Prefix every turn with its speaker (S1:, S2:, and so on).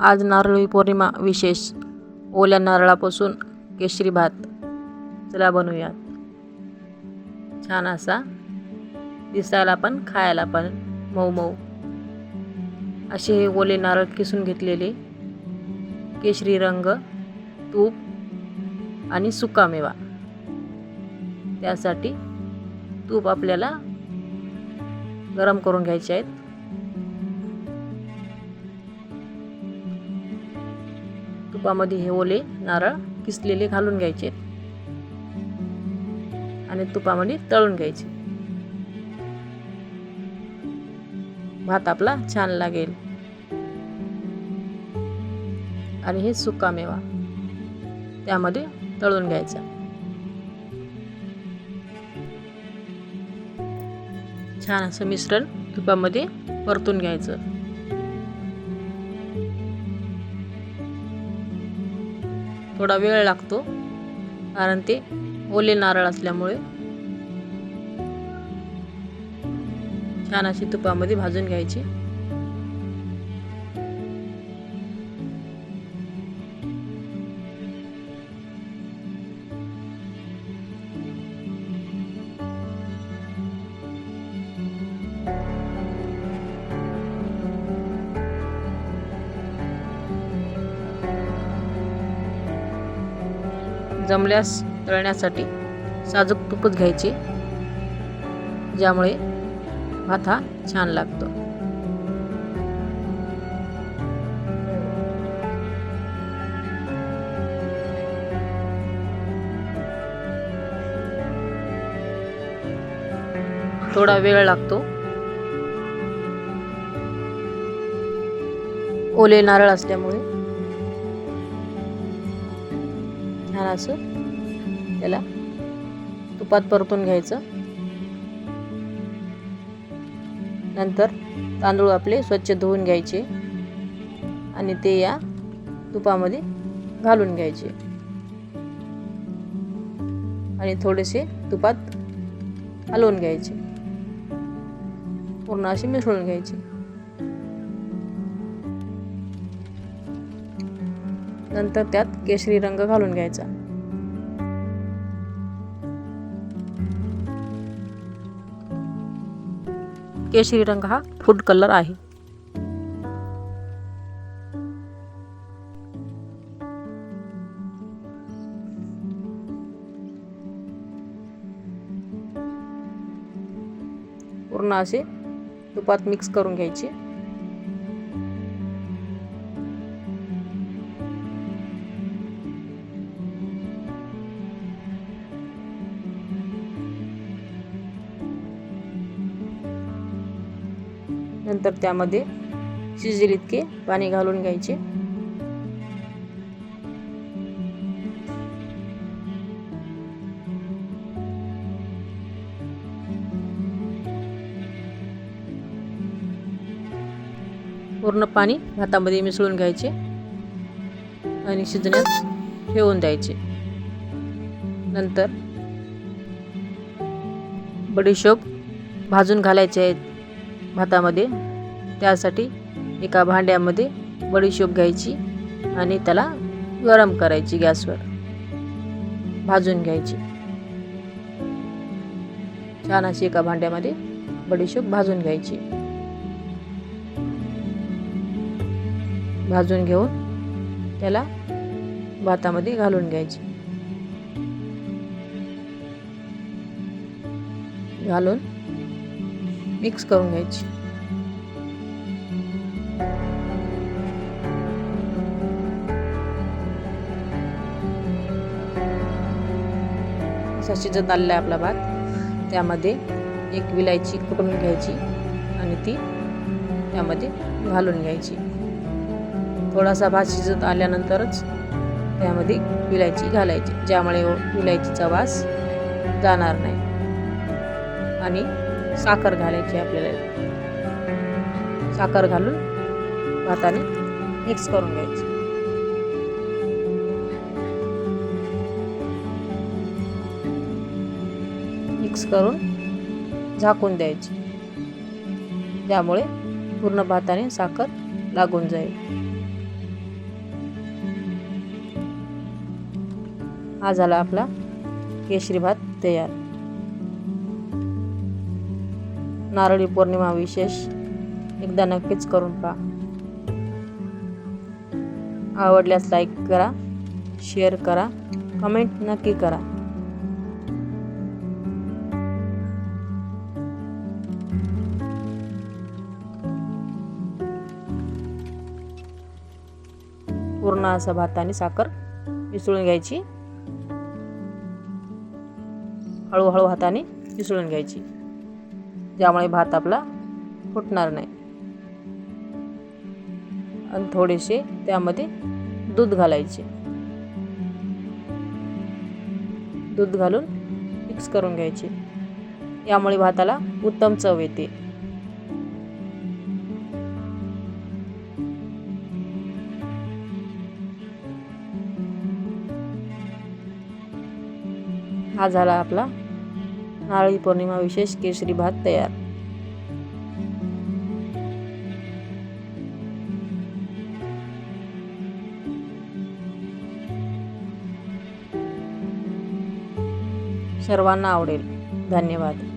S1: आज नारळी पौर्णिमा विशेष. ओल्या नारळापासून केशरी भात. चला बनवूयात. छान असा दिसायला पण खायला पण मऊ मऊ. असे हे ओले नारळ किसून घेतलेले. केशरी रंग तूप आणि सुकामेवा त्यासाठी तूप आपल्याला गरम करून घ्यायचे आहेत. तुपामध्ये हे ओले नारळ किसलेले घालून घ्यायचे. आणि तुपामध्ये तळून घ्यायचे. भात आपला छान लागेल. आणि हे सुका मेवा. त्यामध्ये तळून घ्यायचा. छान असं मिश्रण तुपामध्ये परतून घ्यायचं. थोडा वेळ लागतो कारण ते ओले नारळ असल्यामुळे छान अशी तुपामध्ये भाजून घ्यायची. जमल्यास तळण्यासाठी साजूक तूपच घ्यायचे ज्यामुळे भात हा छान लागतो. थोडा वेळ लागतो. ओले नारळ असल्यामुळे छान असं? त्याला तुपात परतून घ्यायचं. नंतर तांदूळ आपले स्वच्छ धुवून घ्यायचे आणि ते या तुपामध्ये घालून घ्यायचे. आणि थोडेसे तुपात हलवून घ्यायचे. पूर्ण असे मिसळून घ्यायचे. नंतर त्यात केशरी रंग घालून घ्यायचा. केशरी रंग हा फूड कलर आहे. पूर्ण असे तुपात मिक्स करून घ्यायचे. नंतर त्यामध्ये शिजेल इतके पाणी घालून घ्यायचे. पूर्ण पाणी भातामध्ये मिसळून घ्यायचे आणि शिजण्यास ठेवून द्यायचे. नंतर बडीशोप भाजून घालायचे आहेत. भातामध्ये. त्यासाठी एका भांड्यामध्ये बडीशोप घ्यायची आणि त्याला गरम करायची गॅसवर. भाजून घ्यायची. छान अशी एका भांड्यामध्ये बडीशोप भाजून घ्यायची. भाजून घेऊन त्याला भातामध्ये घालून घ्यायची. घालून मिक्स करून घ्यायची. असा शिजत आलेला आहे आपला भात. त्यामध्ये एक विलायची कुटून घ्यायची आणि ती त्यामध्ये घालून घ्यायची. थोडासा भात शिजत आल्यानंतरच त्यामध्ये विलायची घालायची ज्यामुळे विलायचीचा वास जाणार नाही. आणि साखर घालायची आपल्याला. साखर घालून भाताने मिक्स करून घ्यायची. मिक्स करून झाकून द्यायची. त्यामुळे पूर्ण भाताने साखर लागून जाईल. हा झाला आपला केशरी भात तयार. नारळी पौर्णिमा विशेष एकदा नक्कीच करून पहा. आवडल्यास लाईक करा शेअर करा कमेंट नक्की करा. पूर्ण असा भात आणि साखर मिसळून घ्यायची. हळूहळू हाताने मिसळून घ्यायची. ज्यामुळे भात आपला फुटणार नाही. आणि थोडेसे त्यामध्ये दूध घालायचे. दूध घालून मिक्स करून घ्यायचे. यामुळे भाताला उत्तम चव येते. हा झाला आपला नारळी पौर्णिमा विशेष केशरी भात तयार. सर्वांना आवडेल. धन्यवाद.